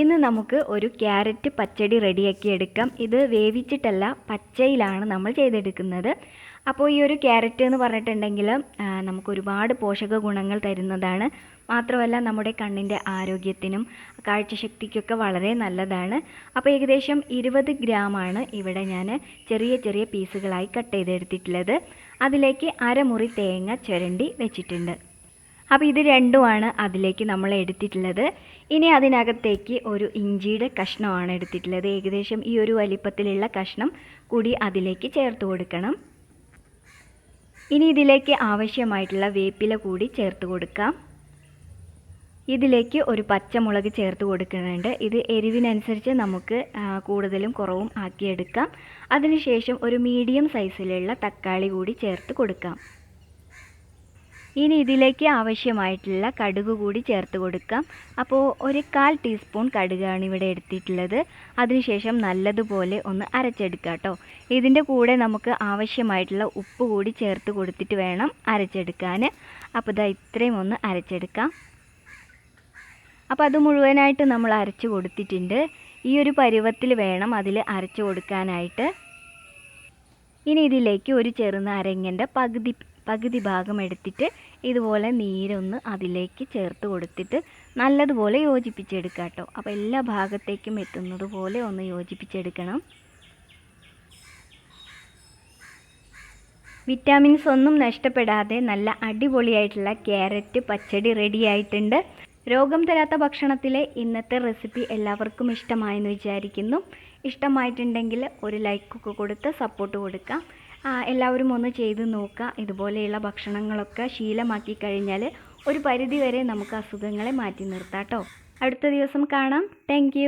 ഇന്ന് നമുക്ക് ഒരു ക്യാരറ്റ് പച്ചടി റെഡിയാക്കി എടുക്കാം. ഇത് വേവിച്ചിട്ടല്ല പച്ചയിലാണ് നമ്മൾ ചെയ്തെടുക്കുന്നത്. അപ്പോൾ ഈ ഒരു ക്യാരറ്റ് എന്ന് പറഞ്ഞിട്ടുണ്ടെങ്കിൽ നമുക്ക് ഒരുപാട് പോഷക ഗുണങ്ങൾ തരുന്നതാണ്. മാത്രമല്ല നമ്മുടെ കണ്ണിന്റെ ആരോഗ്യത്തിനും കാഴ്ചശക്തിക്കൊക്കെ വളരെ നല്ലതാണ്. അപ്പോൾ ഏകദേശം ഇരുപത് ഗ്രാമാണ് ഇവിടെ ഞാൻ ചെറിയ ചെറിയ പീസുകളായി കട്ട് ചെയ്തെടുത്തിട്ടുള്ളത്. അതിലേക്ക് അരമുറി തേങ്ങ ചുരണ്ടി വെച്ചിട്ടുണ്ട്. അപ്പോൾ ഇത് രണ്ടുമാണ് അതിലേക്ക് നമ്മൾ എടുത്തിട്ടുള്ളത്. ഇനി അതിനകത്തേക്ക് ഒരു ഇഞ്ചിയുടെ കഷ്ണമാണ് എടുത്തിട്ടുള്ളത്. ഏകദേശം ഈ ഒരു വലിപ്പത്തിലുള്ള കഷ്ണം കൂടി അതിലേക്ക് ചേർത്ത് കൊടുക്കണം. ഇനി ഇതിലേക്ക് ആവശ്യമായിട്ടുള്ള വേപ്പില കൂടി ചേർത്ത് കൊടുക്കാം. ഇതിലേക്ക് ഒരു പച്ചമുളക് ചേർത്ത് കൊടുക്കുന്നുണ്ട്. ഇത് എരിവിനനുസരിച്ച് നമുക്ക് കൂടുതലും കുറവും ആക്കിയെടുക്കാം. അതിനുശേഷം ഒരു മീഡിയം സൈസിലുള്ള തക്കാളി കൂടി ചേർത്ത് കൊടുക്കാം. ഇനി ഇതിലേക്ക് ആവശ്യമായിട്ടുള്ള കടുക് കൂടി ചേർത്ത് കൊടുക്കാം. അപ്പോൾ ഒരു കാൽ ടീസ്പൂൺ കടുകാണ് ഇവിടെ എടുത്തിട്ടുള്ളത്. അതിനുശേഷം നല്ലതുപോലെ ഒന്ന് അരച്ചെടുക്കാം കേട്ടോ. ഇതിന്റെ കൂടെ നമുക്ക് ആവശ്യമായിട്ടുള്ള ഉപ്പ് കൂടി ചേർത്ത് കൊടുത്തിട്ട് വേണം അരച്ചെടുക്കാൻ. അപ്പോൾ ഇതാ ഇത്രയും ഒന്ന് അരച്ചെടുക്കാം. അപ്പോൾ അത് മുഴുവനായിട്ട് നമ്മൾ അരച്ച് കൊടുത്തിട്ടുണ്ട്. ഈ ഒരു പരുവത്തിൽ വേണം അതിൽ അരച്ച് കൊടുക്കാനായിട്ട്. ഇനി ഇതിലേക്ക് ഒരു ചെറുനാരങ്ങന്റെ പകുതി പകുതി ഭാഗം എടുത്തിട്ട് ഇതുപോലെ നീരൊന്ന് അതിലേക്ക് ചേർത്ത് കൊടുത്തിട്ട് നല്ലതുപോലെ യോജിപ്പിച്ചെടുക്കുക കേട്ടോ. അപ്പോൾ എല്ലാ ഭാഗത്തേക്കും എത്തുന്നത് പോലെ ഒന്ന് യോജിപ്പിച്ചെടുക്കണം. വിറ്റാമിൻസ് ഒന്നും നഷ്ടപ്പെടാതെ നല്ല അടിപൊളിയായിട്ടുള്ള ക്യാരറ്റ് പച്ചടി റെഡിയായിട്ടുണ്ട് രോഗം തരാത്ത ഭക്ഷണത്തിലെ ഇന്നത്തെ റെസിപ്പി എല്ലാവർക്കും ഇഷ്ടമായെന്ന് വിചാരിക്കുന്നു. ഇഷ്ടമായിട്ടുണ്ടെങ്കിൽ ഒരു ലൈക്കൊക്കെ കൊടുത്ത് സപ്പോർട്ട് കൊടുക്കാം. എല്ലാവരും ഒന്ന് ചെയ്ത് നോക്കുക. ഇതുപോലെയുള്ള ഭക്ഷണങ്ങളൊക്കെ ശീലമാക്കി കഴിഞ്ഞാൽ ഒരു പരിധിവരെ നമുക്ക് അസുഖങ്ങളെ മാറ്റി നിർത്താം കേട്ടോ. അടുത്ത ദിവസം കാണാം. താങ്ക്